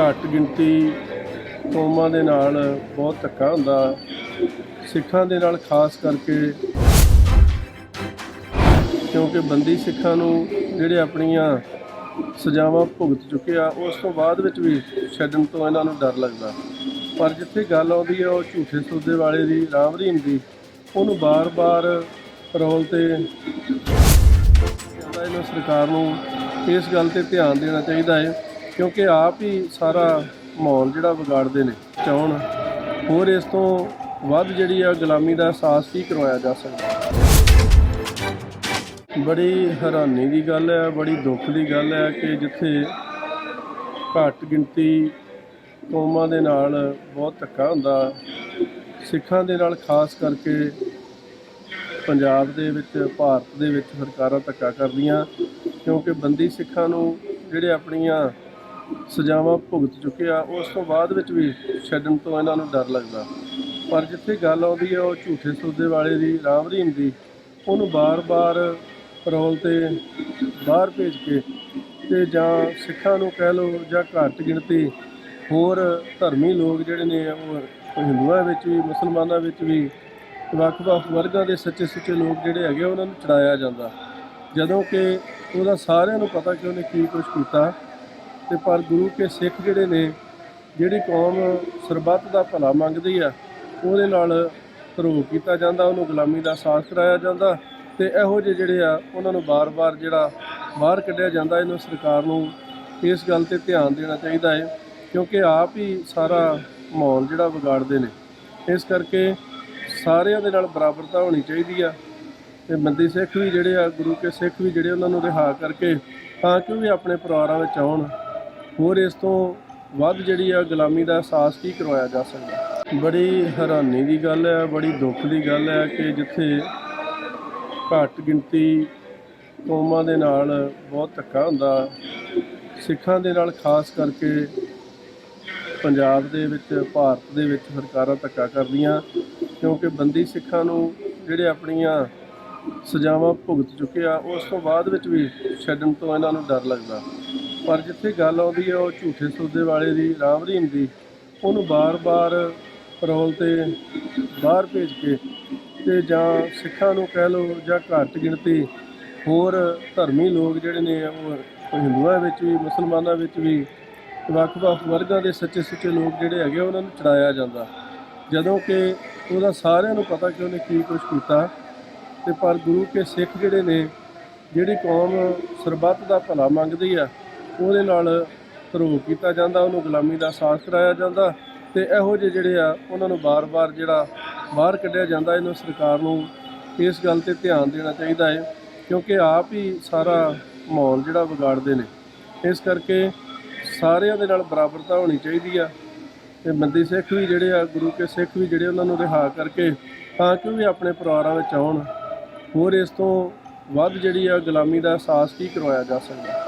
ਘੱਟ ਗਿਣਤੀ ਕੌਮਾਂ ਦੇ ਨਾਲ ਬਹੁਤ ਧੱਕਾ ਹੁੰਦਾ। ਸਿੱਖਾਂ ਦੇ ਨਾਲ ਖਾਸ ਕਰਕੇ ਕਿਉਂਕਿ ਬੰਦੀ ਸਿੱਖਾਂ ਨੂੰ ਜਿਹੜੇ ਆਪਣੀਆਂ ਸਜ਼ਾਵਾਂ ਭੁਗਤ ਚੁੱਕੇ ਆ, ਉਸ ਤੋਂ ਬਾਅਦ ਵਿੱਚ ਵੀ ਛੱਡਣ ਤੋਂ ਇਹਨਾਂ ਨੂੰ ਡਰ ਲੱਗਦਾ। ਪਰ ਜਿੱਥੇ ਗੱਲ ਆਉਂਦੀ ਹੈ ਉਹ ਝੂਠੇ ਸੌਦੇ ਵਾਲੇ ਦੀ, ਰਾਮ ਰਹੀਮ ਦੀ, ਉਹਨੂੰ ਬਾਰ-ਬਾਰ ਰੋਲ ਤੇ ਇਹਨਾਂ ਸਰਕਾਰ ਨੂੰ ਇਸ ਗੱਲ ਤੇ ਧਿਆਨ ਦੇਣਾ ਚਾਹੀਦਾ ਹੈ। ਕਿਉਂਕਿ ਆਪ ਹੀ ਸਾਰਾ ਮਾਹੌਲ ਜਿਹੜਾ ਵਿਗਾੜਦੇ ਨੇ, ਚਾਹਣ। ਹੋਰ ਇਸ ਤੋਂ ਵੱਧ ਜਿਹੜੀ ਆ ਗੁਲਾਮੀ ਦਾ ਅਹਿਸਾਸ ਕੀ ਕਰਵਾਇਆ ਜਾ ਸਕਦਾ? ਬੜੀ ਹੈਰਾਨੀ ਦੀ ਗੱਲ ਹੈ, ਬੜੀ ਦੁੱਖ ਦੀ ਗੱਲ ਹੈ ਕਿ ਜਿੱਥੇ ਘੱਟ ਗਿਣਤੀ ਕੌਮਾਂ ਦੇ ਨਾਲ ਬਹੁਤ ਧੱਕਾ ਹੁੰਦਾ, ਸਿੱਖਾਂ ਦੇ ਨਾਲ ਖਾਸ ਕਰਕੇ ਪੰਜਾਬ ਦੇ ਵਿੱਚ, ਭਾਰਤ ਦੇ ਵਿੱਚ ਸਰਕਾਰਾਂ ਧੱਕਾ ਕਰਦੀਆਂ, ਕਿਉਂਕਿ ਬੰਦੀ ਸਿੱਖਾਂ ਨੂੰ ਜਿਹੜੇ ਆਪਣੀਆਂ ਸਜ਼ਾਵਾਂ ਭੁਗਤ ਚੁੱਕੇ ਆ, ਉਸ ਤੋਂ ਬਾਅਦ ਵਿੱਚ ਵੀ ਛੱਡਣ ਤੋਂ ਇਹਨਾਂ ਨੂੰ ਡਰ ਲੱਗਦਾ। ਪਰ ਜਿੱਥੇ ਗੱਲ ਆਉਂਦੀ ਹੈ ਉਹ ਝੂਠੇ ਸੌਦੇ ਵਾਲੇ ਦੀ, ਰਾਮ ਰਹੀਮ ਦੀ, ਉਹਨੂੰ ਬਾਰ-ਬਾਰ ਰੋਲ ਤੇ ਬਾਹਰ ਭੇਜ ਕੇ ਤੇ ਜਾਂ ਸਿੱਖਾਂ ਨੂੰ ਕਹਿ ਲਓ ਜਾਂ ਘੱਟ ਗਿਣਤੀ ਹੋਰ ਧਰਮੀ ਲੋਕ ਜਿਹੜੇ ਨੇ, ਉਹ ਹਿੰਦੂਆਂ ਵਿੱਚ ਵੀ, ਮੁਸਲਮਾਨਾਂ ਵਿੱਚ ਵੀ, ਵੱਖ-ਵੱਖ ਵਰਗਾਂ ਦੇ ਸੱਚੇ ਸੁੱਚੇ ਲੋਕ ਜਿਹੜੇ ਹੈਗੇ ਉਹਨਾਂ ਨੂੰ ਚੜਾਇਆ ਜਾਂਦਾ। ਜਦੋਂ ਕਿ ਉਹਦਾ ਸਾਰਿਆਂ ਨੂੰ ਪਤਾ ਕਿ ਉਹਨੇ ਕੀ ਕੁਝ ਕੀਤਾ। ਤੇ ਪਰ ਗੁਰੂ ਕੇ ਸਿੱਖ ਜਿਹੜੇ ਨੇ, ਜਿਹੜੀ ਕੌਮ ਸਰਬੱਤ ਦਾ ਭਲਾ ਮੰਗਦੀ ਆ, ਉਹਦੇ ਨਾਲ ਧਰੋ ਕੀਤਾ ਜਾਂਦਾ, ਉਹਨੂੰ ਗੁਲਾਮੀ ਦਾ ਸਾਥ ਕਰਾਇਆ ਜਾਂਦਾ ਤੇ ਇਹੋ ਜਿਹੇ ਜਿਹੜੇ ਆ, ਉਹਨਾਂ ਨੂੰ ਬਾਰ-ਬਾਰ ਜਿਹੜਾ ਬਾਹਰ ਕੱਢਿਆ ਜਾਂਦਾ, ਇਹਨੂੰ ਸਰਕਾਰ ਨੂੰ ਇਸ ਗੱਲ ਤੇ ਧਿਆਨ ਦੇਣਾ ਚਾਹੀਦਾ ਹੈ, ਕਿਉਂਕਿ ਆਪ ਹੀ ਸਾਰਾ ਮਾਹੌਲ ਜਿਹੜਾ ਵਿਗਾੜਦੇ ਨੇ। ਇਸ ਕਰਕੇ ਸਾਰਿਆਂ ਦੇ ਨਾਲ ਬਰਾਬਰਤਾ ਹੋਣੀ ਚਾਹੀਦੀ ਆ ਤੇ ਬੰਦੀ ਸਿੱਖ ਵੀ ਜਿਹੜੇ ਆ, ਗੁਰੂ ਕੇ ਸਿੱਖ ਵੀ ਜਿਹੜੇ ਉਹਨਾਂ ਨੂੰ ਰਿਹਾ ਕਰਕੇ, ਤਾਂ ਕਿ ਉਹ ਵੀ ਆਪਣੇ ਪਰਿਵਾਰਾਂ ਵਿੱਚ ਆਉਣ। ਹੋਰ ਇਸ ਤੋਂ ਵੱਧ ਜਿਹੜੀ ਆ ਗੁਲਾਮੀ ਦਾ ਅਹਿਸਾਸ ਕੀ ਕਰਵਾਇਆ ਜਾ ਸਕਦਾ? ਬੜੀ ਹੈਰਾਨੀ ਦੀ ਗੱਲ ਹੈ, ਬੜੀ ਦੁੱਖ ਦੀ ਗੱਲ ਹੈ ਕਿ ਜਿੱਥੇ ਘੱਟ ਗਿਣਤੀ ਕੌਮਾਂ ਦੇ ਨਾਲ ਬਹੁਤ ਧੱਕਾ ਹੁੰਦਾ, ਸਿੱਖਾਂ ਦੇ ਨਾਲ ਖਾਸ ਕਰਕੇ ਪੰਜਾਬ ਦੇ ਵਿੱਚ, ਭਾਰਤ ਦੇ ਵਿੱਚ ਸਰਕਾਰਾਂ ਧੱਕਾ ਕਰਦੀਆਂ, ਕਿਉਂਕਿ ਬੰਦੀ ਸਿੱਖਾਂ ਨੂੰ ਜਿਹੜੇ ਆਪਣੀਆਂ ਸਜ਼ਾਵਾਂ ਭੁਗਤ ਚੁੱਕੇ ਆ, ਉਸ ਤੋਂ ਬਾਅਦ ਵਿੱਚ ਵੀ ਛੱਡਣ ਤੋਂ ਇਹਨਾਂ ਨੂੰ ਡਰ ਲੱਗਦਾ। ਪਰ ਜਿੱਥੇ ਗੱਲ ਆਉਂਦੀ ਹੈ ਉਹ ਝੂਠੇ ਸੌਦੇ ਵਾਲੇ ਦੀ ਰਾਮ ਰਹੀਮ ਦੀ, ਉਹਨੂੰ ਬਾਰ-ਬਾਰ ਪਰੋਲ ਤੇ ਬਾਹਰ ਭੇਜ ਕੇ ਤੇ ਜਾਂ ਸਿੱਖਾਂ ਨੂੰ ਕਹਿ ਲਓ ਜਾਂ ਘੱਟ ਗਿਣਤੀ ਹੋਰ ਧਰਮੀ ਲੋਕ ਜਿਹੜੇ ਨੇ ਉਹ ਹਿੰਦੂਆਂ ਵਿੱਚ ਵੀ, ਮੁਸਲਮਾਨਾਂ ਵਿੱਚ ਵੀ, ਵੱਖ-ਵੱਖ ਵਰਗਾਂ ਦੇ ਸੱਚੇ ਸੁੱਚੇ ਲੋਕ ਜਿਹੜੇ ਹੈਗੇ ਉਹਨਾਂ ਨੂੰ ਚੜਾਇਆ ਜਾਂਦਾ। ਜਦੋਂ ਕਿ ਉਹਦਾ ਸਾਰਿਆਂ ਨੂੰ ਪਤਾ ਕਿ ਉਹਨੇ ਕੀ ਕੁਝ ਕੀਤਾ ਤੇ ਪਰ ਗੁਰੂ ਕੇ ਸਿੱਖ ਜਿਹੜੇ ਨੇ, ਜਿਹੜੀ ਕੌਮ ਸਰਬੱਤ ਦਾ ਭਲਾ ਮੰਗਦੀ ਆ ਉਹਦੇ ਨਾਲ ਧਰੋਹ ਕੀਤਾ ਜਾਂਦਾ, ਉਹਨੂੰ ਗੁਲਾਮੀ ਦਾ ਅਹਿਸਾਸ ਕਰਾਇਆ ਜਾਂਦਾ ਤੇ ਇਹੋ ਜਿਹੇ ਜਿਹੜੇ ਆ, ਉਹਨਾਂ ਨੂੰ ਬਾਰ-ਬਾਰ ਜਿਹੜਾ ਬਾਹਰ ਕੱਢਿਆ ਜਾਂਦਾ, ਇਹਨੂੰ ਸਰਕਾਰ ਨੂੰ ਇਸ ਗੱਲ ਤੇ ਧਿਆਨ ਦੇਣਾ ਚਾਹੀਦਾ ਹੈ, ਕਿਉਂਕਿ ਆਪ ਹੀ ਸਾਰਾ ਮਾਹੌਲ ਜਿਹੜਾ ਵਿਗਾੜਦੇ ਨੇ। ਇਸ ਕਰਕੇ ਸਾਰਿਆਂ ਦੇ ਨਾਲ ਬਰਾਬਰਤਾ ਹੋਣੀ ਚਾਹੀਦੀ ਆ ਤੇ ਬੰਦੀ ਸਿੱਖ ਵੀ ਜਿਹੜੇ ਆ, ਗੁਰੂ ਕੇ ਸਿੱਖ ਵੀ ਜਿਹੜੇ ਉਹਨਾਂ ਨੂੰ ਰਿਹਾ ਕਰਕੇ, ਤਾਂ ਕਿ ਉਹ ਵੀ ਆਪਣੇ ਪਰਿਵਾਰਾਂ ਵਿੱਚ ਆਉਣ। ਹੋਰ ਇਸ ਤੋਂ ਵੱਧ ਜਿਹੜੀ ਆ, ਗੁਲਾਮੀ ਦਾ ਅਹਿਸਾਸ ਕੀ ਕਰਵਾਇਆ ਜਾ ਸਕਦਾ?